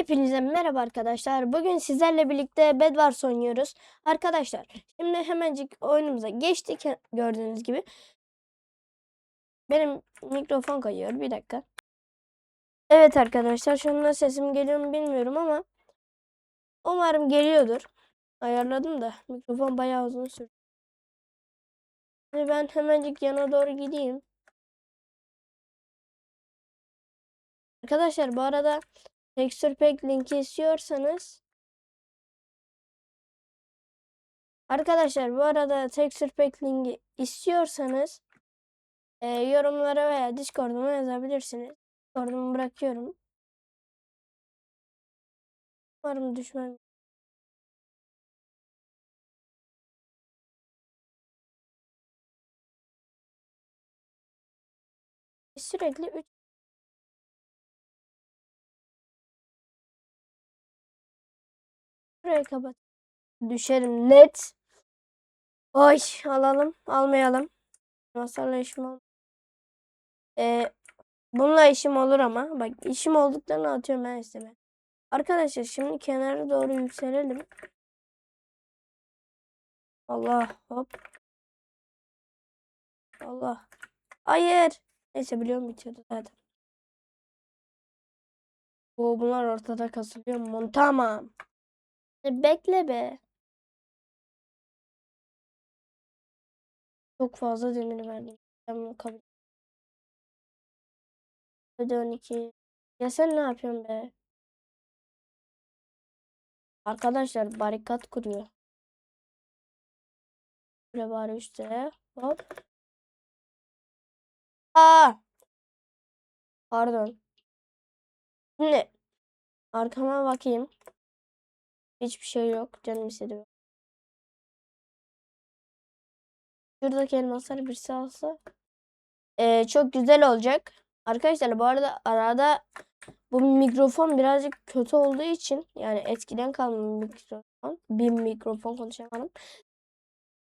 Hepinize merhaba arkadaşlar. Bugün sizlerle birlikte Bedwars oynuyoruz. Arkadaşlar şimdi hemencik oyunumuza geçtik gördüğünüz gibi. Benim mikrofon kayıyor. Bir dakika. Evet arkadaşlar şu anda sesim geliyor mu bilmiyorum ama umarım geliyordur. Ayarladım da mikrofon bayağı uzun sürdü. Ben hemencik yana doğru gideyim. Arkadaşlar bu arada Texture Pack linki istiyorsanız Arkadaşlar bu arada Texture Pack linki istiyorsanız e, yorumlara veya Discord'uma yazabilirsiniz. Discord'umu bırakıyorum. Umarım düşmem. Sürekli 3 Kapat. Düşerim net. Oy alalım almayalım. Masarla işim ol. Ee, bununla işim olur ama. Bak işim olduklarını atıyorum ben isteme. Arkadaşlar şimdi kenara doğru yükselelim. Allah hop. Allah. Hayır. Neyse biliyorum bitiyordu zaten. Bu bunlar ortada kasılıyor? Tamam. Bekle be. Çok fazla demir verdim. Ben kabul Hadi 12. Ya sen ne yapıyorsun be? Arkadaşlar barikat kuruyor. Böyle bari üstte. Hop. Aa! Pardon. Şimdi arkama bakayım. Hiçbir şey yok. Canım istedi. Şuradaki elmasları birisi alsa ee, çok güzel olacak. Arkadaşlar bu arada arada bu mikrofon birazcık kötü olduğu için yani eskiden kalma mikrofon. Bir mikrofon konuşamadım.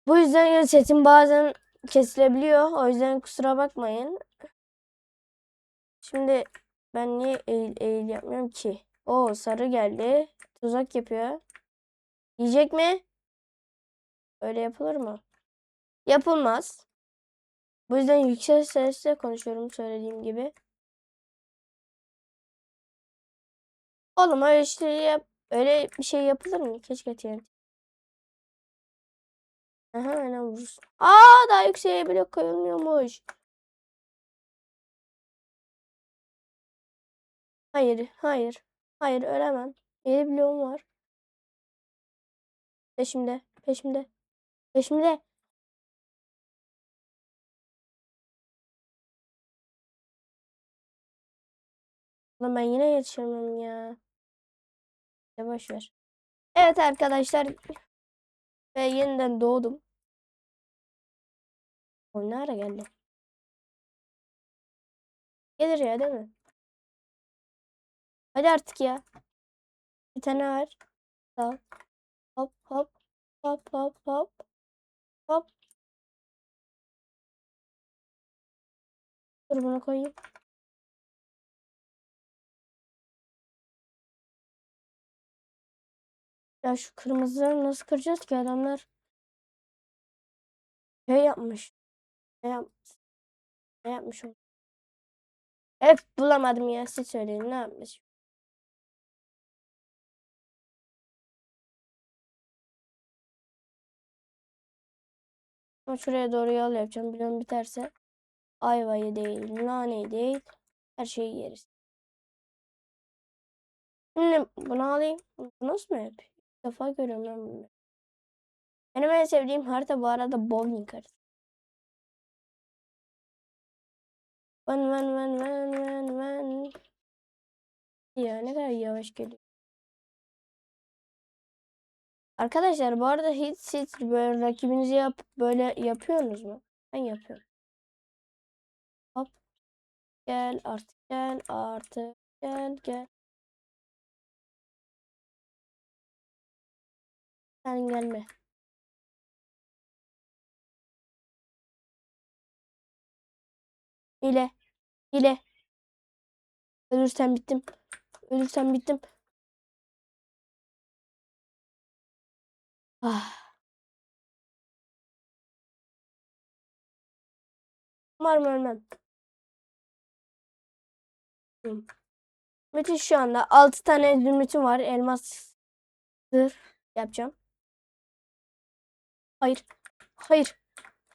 Bu yüzden sesim bazen kesilebiliyor. O yüzden kusura bakmayın. Şimdi ben niye eğil eğil yapmıyorum ki? O sarı geldi. Tuzak yapıyor. Yiyecek mi? Öyle yapılır mı? Yapılmaz. Bu yüzden yüksek sesle konuşuyorum söylediğim gibi. Oğlum öyle şey yap öyle bir şey yapılır mı? Keşke TNT. Aha hemen vurursun. Aa daha yükseğe bile koyulmuyormuş. Hayır, hayır. Hayır ölemem. 7 bloğum var. Peşimde, peşimde. Peşimde. Lan ben yine yetişemem ya. Ya boş ver. Evet arkadaşlar. Ve yeniden doğdum. O ne ara geldi? Gelir ya değil mi? Hadi artık ya. Bir tane var. Tamam. Hop hop. Hop hop hop. Hop. Dur bunu koyayım. Ya şu kırmızıları nasıl kıracağız ki adamlar? Şey yapmış. Ne yapmış? Ne yapmış o? Hep bulamadım ya siz söyleyin ne yapmış? Ama şuraya doğru yol yapacağım. Biliyorum biterse ayvayı değil, naneyi değil. Her şeyi yeriz. Şimdi bunu alayım. Nasıl mı yapıyor? İlk defa görüyorum ben bunu. Benim en sevdiğim harita bu arada bowling haritası. Van van van van van van. Ya ne kadar yavaş geliyor. Arkadaşlar bu arada hiç siz böyle rakibinizi yap böyle yapıyorsunuz mu? Ben yapıyorum. Hop. Gel artık gel artık gel gel. Sen gelme. Hile. Hile. Ölürsen bittim. Ölürsen bittim. Ah. Umarım ölmem. Müthiş şu anda. 6 tane zümrütüm var. Elmas zırh yapacağım. Hayır. Hayır.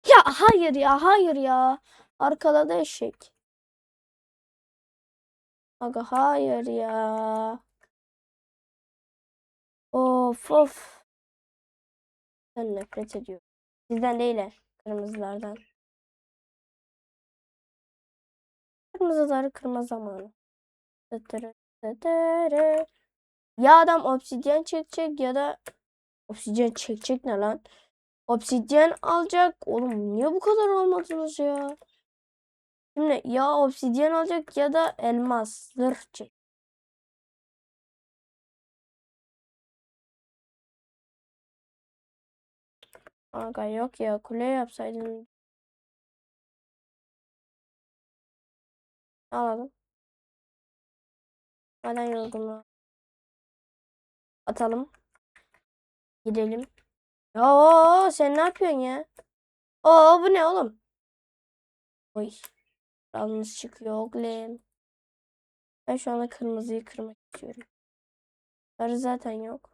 Ya hayır ya hayır ya. Arkada da eşek. Aga hayır ya. Of of. Ben nefret ediyorum. Sizden değil he, Kırmızılardan. Kırmızıları kırma zamanı. Tıtırı tıtırı. Ya adam obsidyen çekecek ya da obsidyen çekecek ne lan? Obsidyen alacak. Oğlum niye bu kadar olmadınız ya? Şimdi ya obsidyen alacak ya da elmas zırh çek. Aga yok ya kule yapsaydın. Alalım. Maden yorgunluğu. Atalım. Gidelim. Oo sen ne yapıyorsun ya? Oo bu ne oğlum? Oy. Yalnız çıkıyor oğlum. Ben şu anda kırmızıyı kırmak istiyorum. Sarı zaten yok.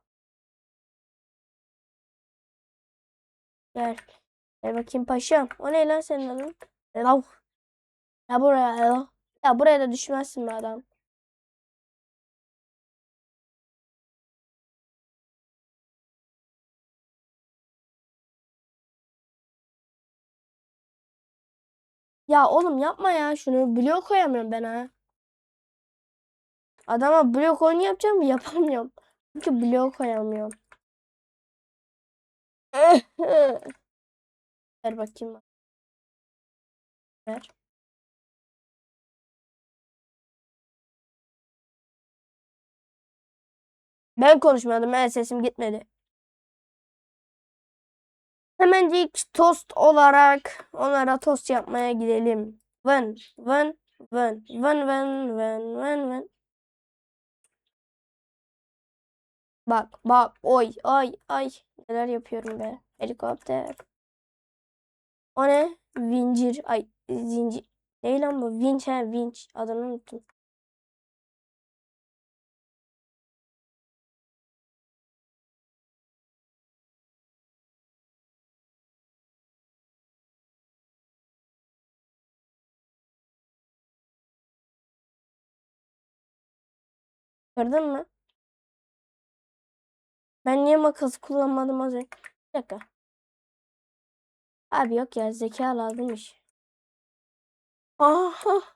Gel. Gel bakayım paşam. O ne lan senin adın? Elav. Ya buraya elav. Ya buraya da düşmezsin be adam. Ya oğlum yapma ya şunu. Blok koyamıyorum ben ha. Adama blok oyunu yapacağım mı? Yapamıyorum. Çünkü blok koyamıyorum. Ver bakayım. Ver. Ben konuşmadım. Ben sesim gitmedi. Hemencik tost olarak onlara tost yapmaya gidelim. Vın vın vın vın vın vın vın vın. Bak bak oy ay ay neler yapıyorum be. Helikopter. O ne? Vincir ay zincir. Ne lan bu? Vinç he vinç. Adını unuttum. Gördün mü? Ben niye makas kullanmadım az önce? Bir dakika. Abi yok ya zeka lazımmış. Aha.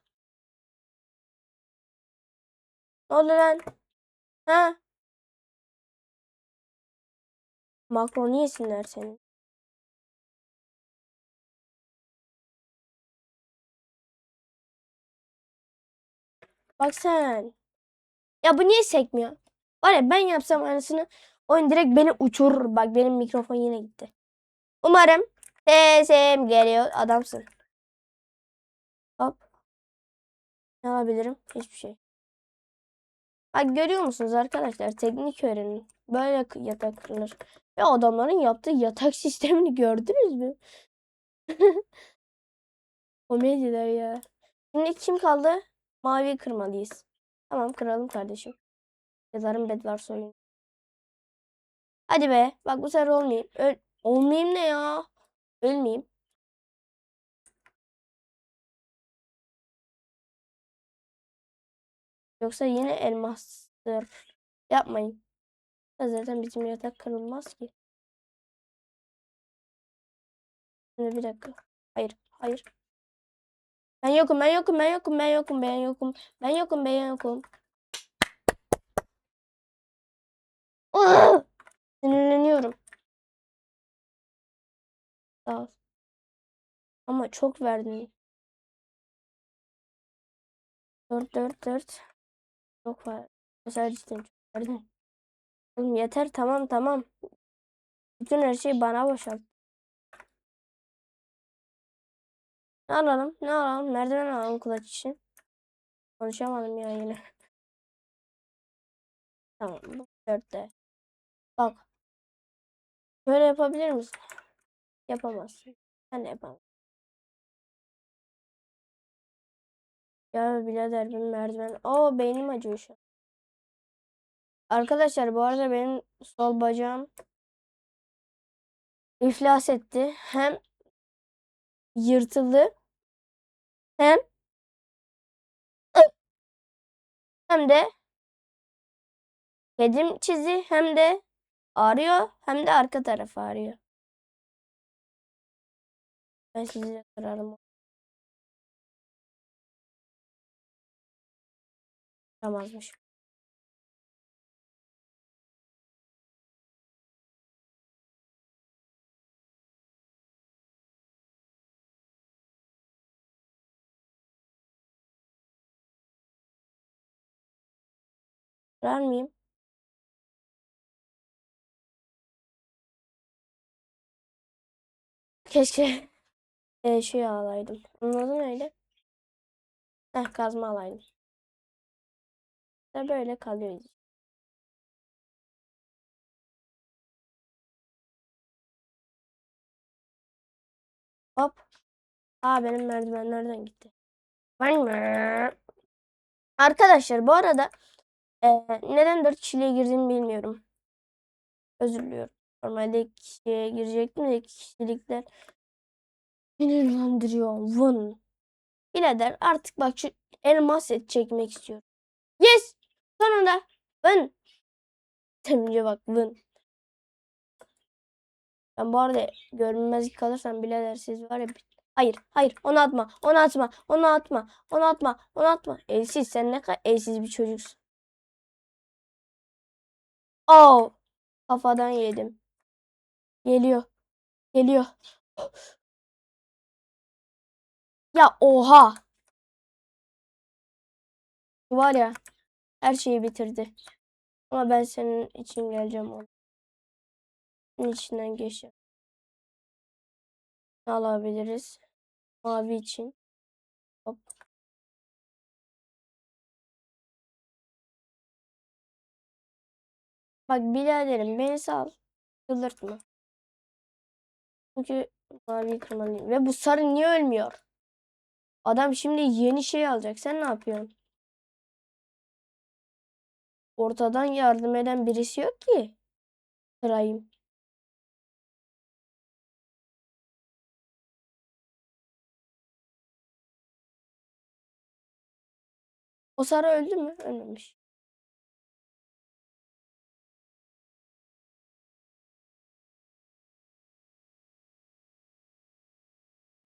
Ne oldu lan? Ha? Makroni yesinler seni. Bak sen. Ya bu niye sekmiyor? Var ya ben yapsam aynısını oyun direkt beni uçurur. Bak benim mikrofon yine gitti. Umarım sesim geliyor. Adamsın. Hop. Ne yapabilirim? Hiçbir şey. Bak görüyor musunuz arkadaşlar? Teknik öğrenin. Böyle yatak kırılır. Ve adamların yaptığı yatak sistemini gördünüz mü? Komediler ya. Şimdi kim kaldı? Mavi kırmalıyız. Tamam kıralım kardeşim. Yazarım Bedwars oyunu. Hadi be. Bak bu sefer olmayayım. Öl olmayayım ne ya? Ölmeyeyim. Yoksa yine elmastır. Yapmayın. Zaten bizim yatak kırılmaz ki. Şimdi bir dakika. Hayır. Hayır. Ben yokum. Ben yokum. Ben yokum. Ben yokum. Ben yokum. Ben yokum. Ben yokum. Ugh! Sinirleniyorum. Sağ ol. Ama çok verdin. Dört dört dört. Çok var. Mesela cidden çok verdin. Oğlum yeter tamam tamam. Bütün her şeyi bana boşalt. Ne alalım? Ne alalım? Merdiven alalım kulaç için. Konuşamadım ya yine. Tamam bu dörtte. Bak. Böyle yapabilir misin? Yapamazsın. Sen de yapamazsın. Ya birader benim merdiven. Oo beynim acıyor şu an. Arkadaşlar bu arada benim sol bacağım iflas etti. Hem yırtıldı hem hem de kedim çizi hem de ağrıyor hem de arka tarafı ağrıyor. Ben sizinle kırarım. Tamammış. Kırar mıyım? Keşke e, şey alaydım. Anladın öyle? Heh kazma alaydım. Da böyle kalıyor. Hop. Aa benim merdiven nereden gitti? Ben mi? Arkadaşlar bu arada e, neden 4 kişiliğe girdiğimi bilmiyorum. Özür diliyorum. Normalde 2 kişiye girecektim de 2 kişilikler sinirlendiriyor. Vın. Birader artık bak şu elmas set çekmek istiyorum. Yes! Sonunda. Vın. Demince bak vın. Ben bu arada görünmezlik kalırsam birader siz var ya Hayır, hayır. Onu atma. Onu atma. Onu atma. Onu atma. Onu atma. Elsiz sen ne kadar elsiz bir çocuksun. Oh. Kafadan yedim. Geliyor. Geliyor. Ya oha. Var ya. Her şeyi bitirdi. Ama ben senin için geleceğim onu. Senin içinden geçeceğim. Ne alabiliriz? Mavi için. Hop. Bak biraderim beni sal. Çıldırtma. Çünkü mavi kırmalıyım. Ve bu sarı niye ölmüyor? Adam şimdi yeni şey alacak. Sen ne yapıyorsun? Ortadan yardım eden birisi yok ki. Kırayım. O sarı öldü mü? Ölmemiş.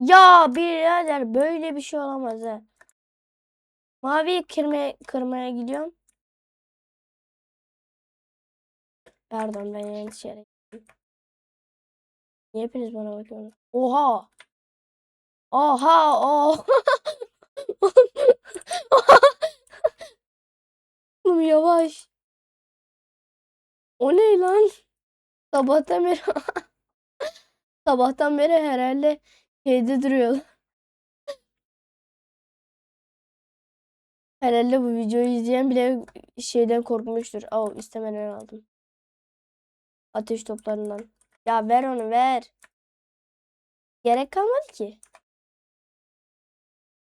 Ya birader böyle bir şey olamaz ha. Mavi kırmaya, kırmaya gidiyorum. Pardon ben yanlış yere. Niye hepiniz bana bakıyorsunuz? Oha! Oha! Oha! Oğlum yavaş. O ne lan? Sabahtan beri Sabahtan beri herhalde şeyde duruyor. Herhalde bu videoyu izleyen bile şeyden korkmuştur. Aa istemeden aldım. Ateş toplarından. Ya ver onu ver. Gerek kalmadı ki.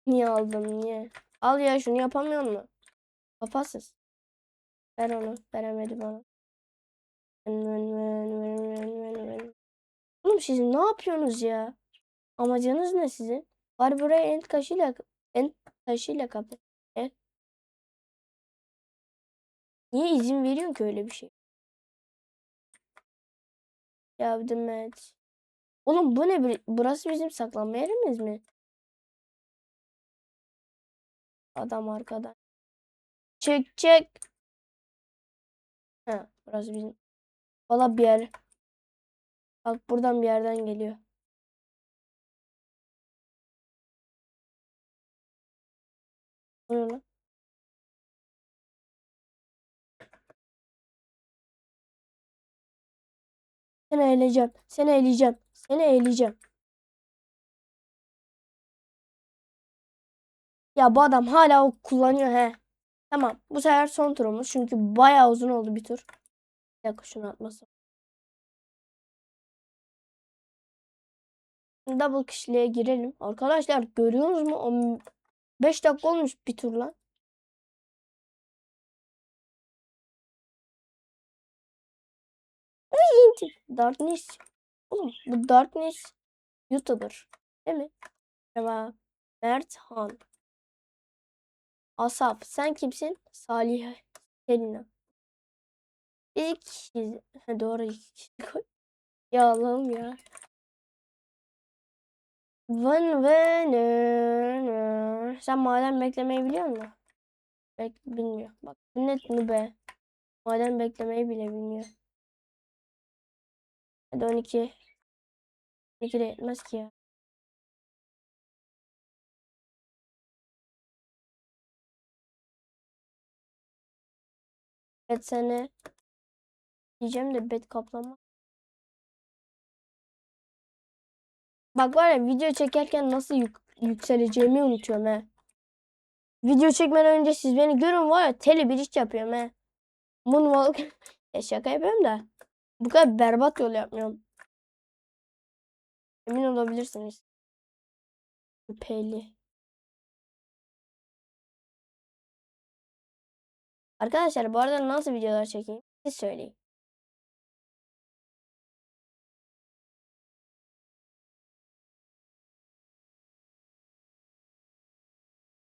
Niye aldım niye? Al ya şunu yapamıyor mu? Kafasız. Ver onu. Veremedi bana. Oğlum siz ne yapıyorsunuz ya? Amacınız ne sizin? Var buraya end taşıyla end taşıyla kapı. E? Niye izin veriyorsun ki öyle bir şey? Yardım et. Oğlum bu ne? Burası bizim saklanma yerimiz mi? Adam arkadan. Çek çek. Ha, burası bizim. Valla bir yer. Bak buradan bir yerden geliyor. O lan? Seni eğleyeceğim. Seni eğleyeceğim. Seni eğleyeceğim. Ya bu adam hala o kullanıyor he. Tamam. Bu sefer son turumuz. Çünkü bayağı uzun oldu bir tur. Bir dakika şunu atmasın. Double kişiliğe girelim. Arkadaşlar görüyorsunuz mu? 5 dakika olmuş bir tur lan. Darkness. Oğlum bu Darkness YouTuber. Değil mi? Merhaba. Mert Han. Asap. Sen kimsin? Salih Selina. İki kişiyiz. Ha, doğru iki kişi. Ya Allah'ım ya. Nö, nö. Sen maden beklemeyi biliyor musun? Bek bilmiyor. Bak net mi be? Maden beklemeyi bile bilmiyor. Hadi 12. 12 de yetmez ki ya. Evet seni diyeceğim de bet kaplama. Bak var ya video çekerken nasıl yük yükseleceğimi unutuyorum he. Video çekmeden önce siz beni görün var ya tele bir iş yapıyorum he. Moonwalk. ya şaka yapıyorum da. Bu kadar berbat yol yapmıyorum. Emin olabilirsiniz. Şüpheli. Arkadaşlar bu arada nasıl videolar çekeyim? Siz söyleyin.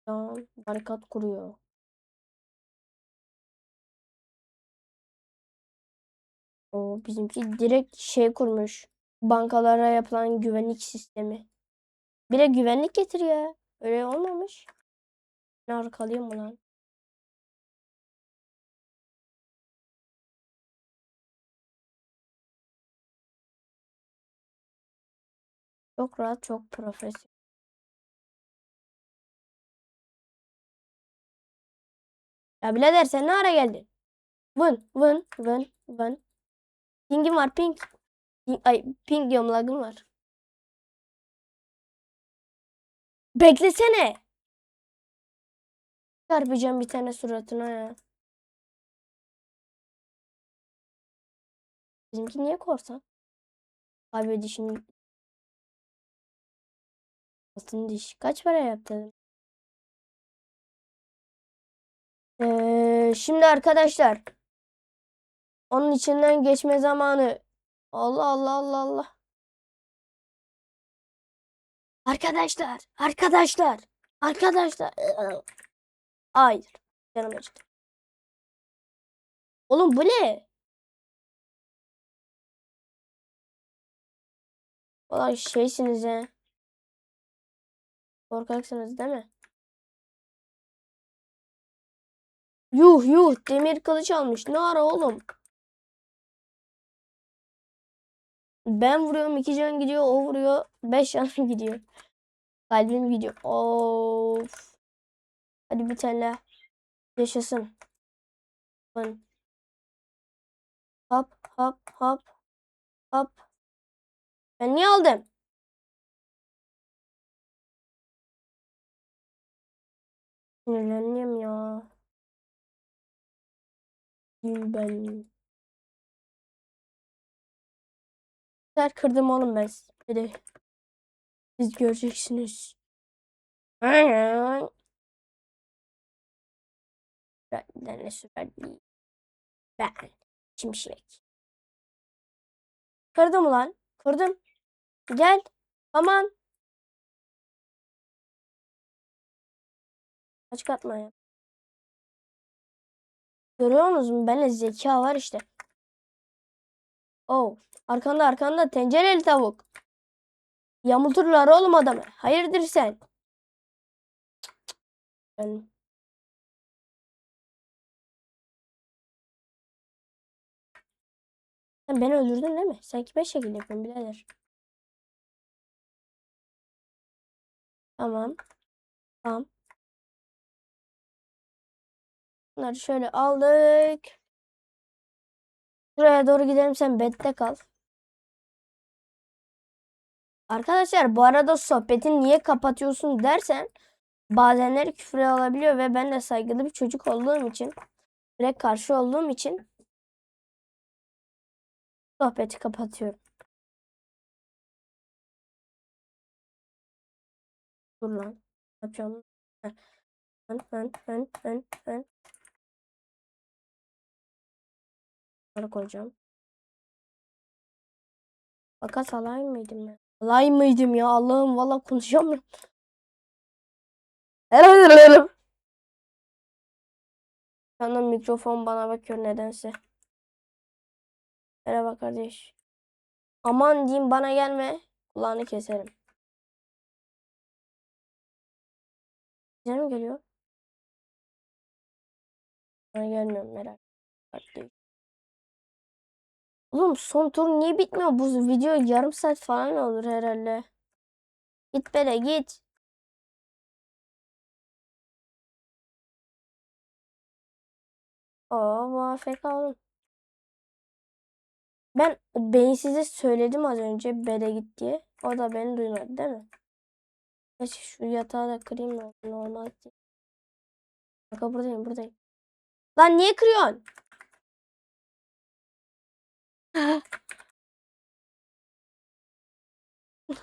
Tamam. Barikat kuruyor. O bizimki direkt şey kurmuş. Bankalara yapılan güvenlik sistemi. Bir de güvenlik getiriyor. Öyle olmamış. Ne arkalıyım mı lan? Çok rahat, çok profesyonel. Ya birader sen ne ara geldin? Vın vın vın vın. Pingim var ping. Ay ping diyorum lagım var. Beklesene. Çarpacağım bir tane suratına ya. Bizimki niye korsan? Abi dişin altın diş. Kaç para yaptı? Ee, şimdi arkadaşlar. Onun içinden geçme zamanı. Allah Allah Allah Allah. Arkadaşlar, arkadaşlar, arkadaşlar. Hayır. Canım acıdı. Oğlum bu ne? Valla şeysiniz he. Korkaksınız değil mi? Yuh yuh demir kılıç almış. Ne ara oğlum? Ben vuruyorum iki can gidiyor. O vuruyor beş can gidiyor. Kalbim gidiyor. Of. Hadi bir tane. Yaşasın. Bakın. Hop hop hop. Hop. Ben niye aldım? Sinirlendim ya. Ben. Ser kırdım oğlum ben. Hadi. Siz göreceksiniz. Ben ne süper Ben. Şimşek. Kırdım ulan. Kırdım. Gel. Aman. Kaç katma ya. Görüyor musunuz? Bende zeka var işte. Oh. Arkanda arkanda tencereli tavuk. Yamulturlar oğlum adamı. Hayırdır sen? Ben... Sen beni öldürdün değil mi? Sen kime şekil yapıyorsun birader? Tamam. Tamam. Bunları şöyle aldık. Buraya doğru gidelim sen bette kal. Arkadaşlar bu arada sohbeti niye kapatıyorsun dersen bazenleri küfür alabiliyor ve ben de saygılı bir çocuk olduğum için direkt karşı olduğum için sohbeti kapatıyorum. Dur lan. Ne yapacağım? Heh. Fen fen fen Bunları koyacağım. Fakat alay mıydım ben? Alay mıydım ya? Allah'ım valla konuşamıyorum. Şu anda mikrofon bana bakıyor nedense. Merhaba kardeş. Aman diyeyim bana gelme. Kulağını keserim. Bize mi geliyor? Bana gelmiyor merak. etme. Oğlum son tur niye bitmiyor? Bu video yarım saat falan olur herhalde. Git bele git. Oo bu AFK oğlum. Ben o beyinsize söyledim az önce bele git diye. O da beni duymadı değil mi? Geç şu yatağı da kırayım da normal değil. Kanka buradayım buradayım. Lan niye kırıyorsun?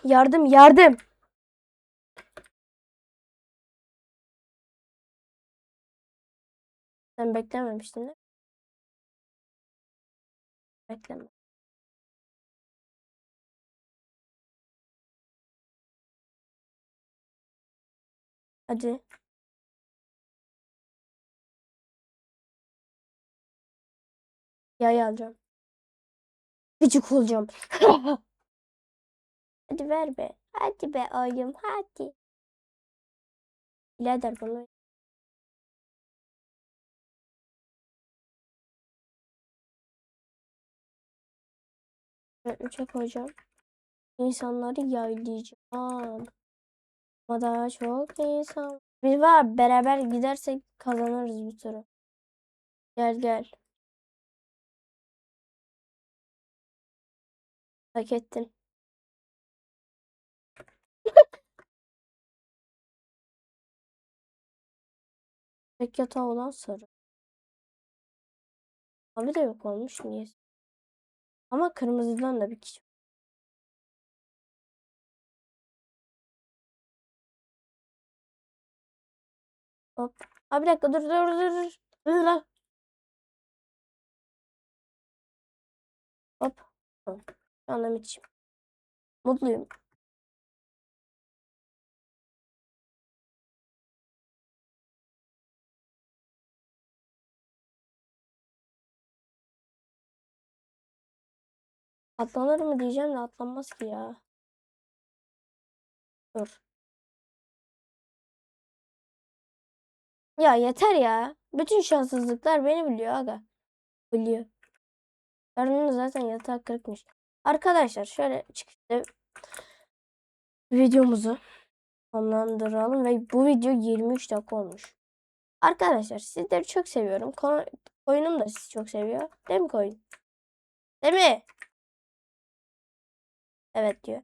Yardım yardım. Sen beklememiştin değil? Bekleme. Hadi. Yay alacağım. Gıcık olacağım. Hadi ver be. Hadi be oğlum hadi. Birader bunu ben üçe koyacağım. İnsanları yaylayacağım. Ama daha çok insan. Biz var beraber gidersek kazanırız bu turu. Gel gel. Hak ettin. Tek yatağı olan sarı. Abi de yok olmuş niye? Ama kırmızıdan da bir kişi. Hop. Abi bir dakika dur dur dur dur. Dur. Hop. Tamam. Anda müthişim. Mutluyum. Atlanır mı diyeceğim de atlanmaz ki ya. Dur. Ya yeter ya. Bütün şanssızlıklar beni biliyor aga. Biliyor. Karnının zaten yatağı kırıkmış. Arkadaşlar şöyle çıkışta videomuzu sonlandıralım ve bu video 23 dakika olmuş. Arkadaşlar sizleri çok seviyorum. Ko oyunum da sizi çok seviyor. Değil mi koyun? Değil mi? Evet diyor.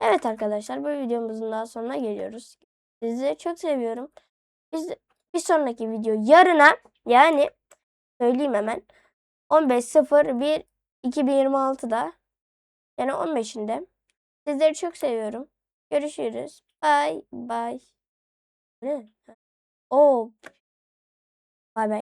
Evet arkadaşlar bu videomuzun daha sonuna geliyoruz. Sizi çok seviyorum. Biz bir sonraki video yarına yani söyleyeyim hemen 15.01 2026'da yani 15'inde sizleri çok seviyorum. Görüşürüz. Bye bye. Ne? Oo. Bye bye.